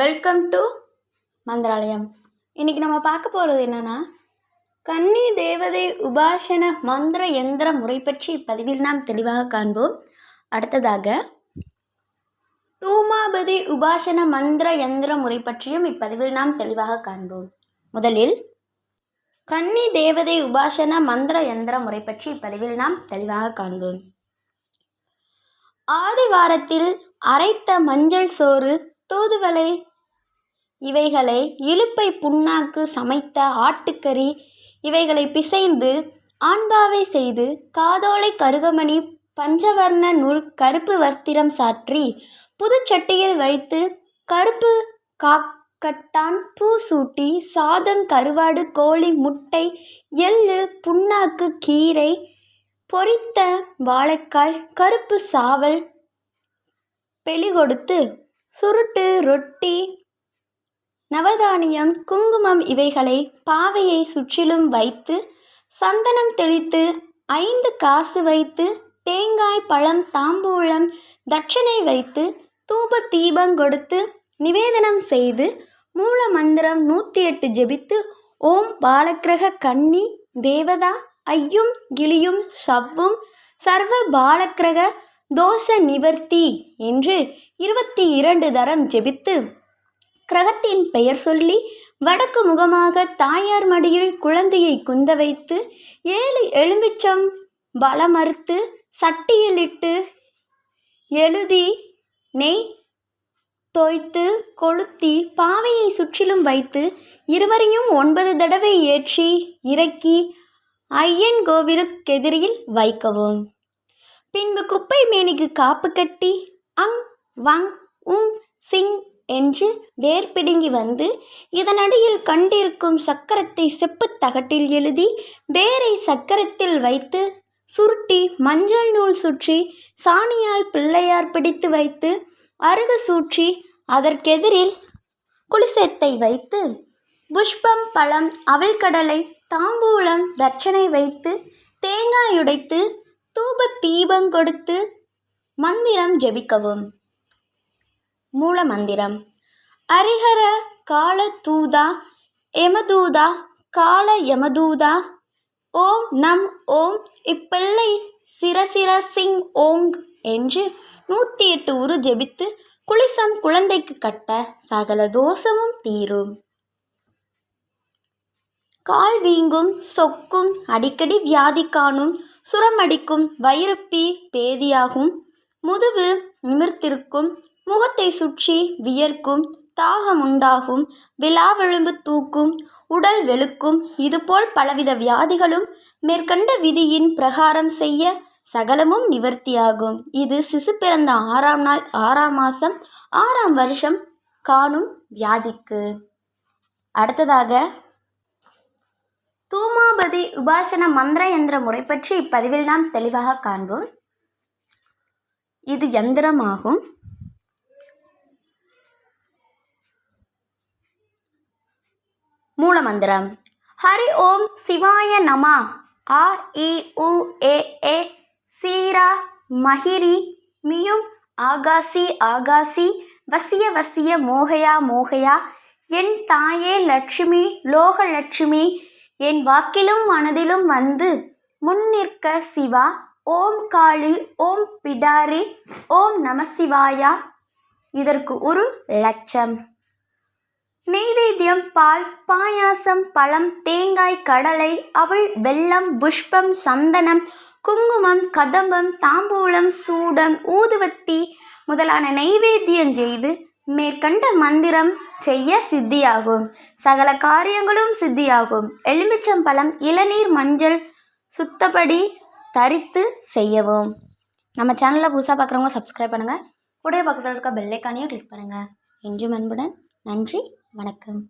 Welcome to Mantralayam. இன்னைக்கு நம்ம பார்க்க போகிறது என்னன்னா கன்னி தேவதை உபாசன மந்திர எந்திர முறை பற்றி இப்பதிவில் நாம் தெளிவாக காண்போம். அடுத்ததாக தூமாபதி உபாசன மந்திர எந்திர முறை பற்றியும் இப்பதிவில் நாம் தெளிவாக காண்போம். முதலில் கன்னி தேவதை உபாசன மந்திர எந்திர முறை பற்றி இப்பதிவில் நாம் தெளிவாக காண்போம். ஆதிவாரத்தில் அரைத்த மஞ்சள் சோறு தூதுவளை இவைகளை இலுப்பை புண்ணாக்கு சமைத்த ஆட்டுக்கறி இவைகளை பிசைந்து ஆண்பாவை செய்து காதோலை கருகமணி பஞ்சவர்ண நூல் கருப்பு வஸ்திரம் சாற்றி புதுச்சட்டியில் வைத்து கருப்பு காக்கட்டான் பூ சூட்டி சாதம் கருவாடு கோழி முட்டை எள்ளு புண்ணாக்கு கீரை பொரித்த வாழைக்காய் கருப்பு சாவல் பெலி கொடுத்து சுருட்டு ரொட்டி நவதானியம் குங்குமம் இவைகளை பாவையை சுற்றிலும் வைத்து சந்தனம் தெளித்து ஐந்து காசு வைத்து தேங்காய் பழம் தாம்பூலம் தட்சணை வைத்து தூப தீபம் கொடுத்து நிவேதனம் செய்து மூல மந்திரம் நூற்றி எட்டு ஜெபித்து ஓம் பாலக்கிரக கன்னி தேவதா ஐயும் கிளியும் சவ்வும் சர்வ பாலக்கிரக தோஷ நிவர்த்தி என்று இருபத்தி இரண்டு தரம் ஜெபித்து கிரகத்தின் பெயர் சொல்லி வடக்கு முகமாக தாயார் மடியில் குழந்தையை குந்த வைத்து ஏழு எலும்பிச்சம் பலமறுத்து சட்டியிலிட்டு எழுதி நெய் தோய்த்து கொளுத்தி பாவையை சுற்றிலும் வைத்து இருவரையும் ஒன்பது தடவை ஏற்றி இறக்கி ஐயன் கோவிலுக்கெதிரில் வைக்கவும். பின்பு குப்பை மேனிக்கு காப்பு கட்டி அங் வங் உங் சிங் என்று வேர் பிடுங்கி வந்து இதனடியில் கண்டிருக்கும் சக்கரத்தை செப்புத் தகட்டில் எழுதி வேரை சக்கரத்தில் வைத்து சுருட்டி மஞ்சள் நூல் சுற்றி சாணியால் பிள்ளையார் பிடித்து வைத்து அருகு சூற்றி அதற்கெதிரில் குளிசத்தை வைத்து புஷ்பம் பழம் அவள்கடலை தாம்பூலம் தட்சணை வைத்து தேங்காய் உடைத்து தூப தீபம் கொடுத்து மந்திரம் ஜெபிக்கவும். மூல மந்திரம் ஹரிஹர கால தூதா எமதூதா கால யமதூதா ஓம் நம் ஓம் இப்பிள்ளை சிரசிர சிங் ஓங் என்று நூற்றி எட்டு உரு ஜெபித்து குளிசம் குழந்தைக்கு கட்ட சகல தோஷமும் தீரும். கால் வீங்கும் சொக்கும் அடிக்கடி வியாதி காணும் சுரமடிக்கும் வயிறுப்பி பேதியாகும். முதுவு நிமிர்த்திருக்கும். முகத்தை சுற்றி வியர்க்கும். தாகம் உண்டாகும் விழாவெழும்பு தூக்கும். உடல் வெளுக்கும். இதுபோல் பலவித வியாதிகளும் மேற்கண்ட விதியின் பிரகாரம் செய்ய சகலமும் நிவர்த்தியாகும். இது சிசு பிறந்த ஆறாம் நாள் ஆறாம் மாதம் ஆறாம் வருஷம் காணும் வியாதிக்கு. அடுத்ததாக தூமாபதி உபாசன மந்திர எந்திர முறை பற்றி இப்பதிவில் நாம் தெளிவாக காண்போம். இது யந்திரமாகும் மூலமந்திரம். ஹரி ஓம் சிவாய நமா. ஆ இ உ ஏ ஏ சீரா மகிரி மியும் ஆகாசி ஆகாசி வசிய வசிய மோகயா மோகயா என் தாயே லட்சுமி லோகலட்சுமி என் வாக்கிலும் மனதிலும் வந்து முன் நிற்க சிவா ஓம் காளி ஓம் பிடாரி ஓம் நமசிவாயா இதற்கு ஒரு லட்சம். நெய்வேத்தியம் பால் பாயாசம் பழம் தேங்காய் கடலை அவள் வெல்லம் புஷ்பம் சந்தனம் குங்குமம் கதம்பம் தாம்பூலம் சூடம் ஊதுவத்தி முதலான நெய்வேத்தியம் செய்து மேற்கண்ட மந்திரம் செய்ய சித்தியாகும். சகல காரியங்களும் சித்தியாகும். எலுமிச்சம் பழம் இளநீர் மஞ்சள் சுத்தப்படி தரித்து செய்யவும். நம்ம சேனலில் புதுசாக பார்க்குறவங்க சப்ஸ்கிரைப் பண்ணுங்கள் கூட பக்கத்தில் இருக்க பெல்லைக்கானையும் கிளிக் பண்ணுங்கள் என்றும் அன்புடன் நன்றி வணக்கம்.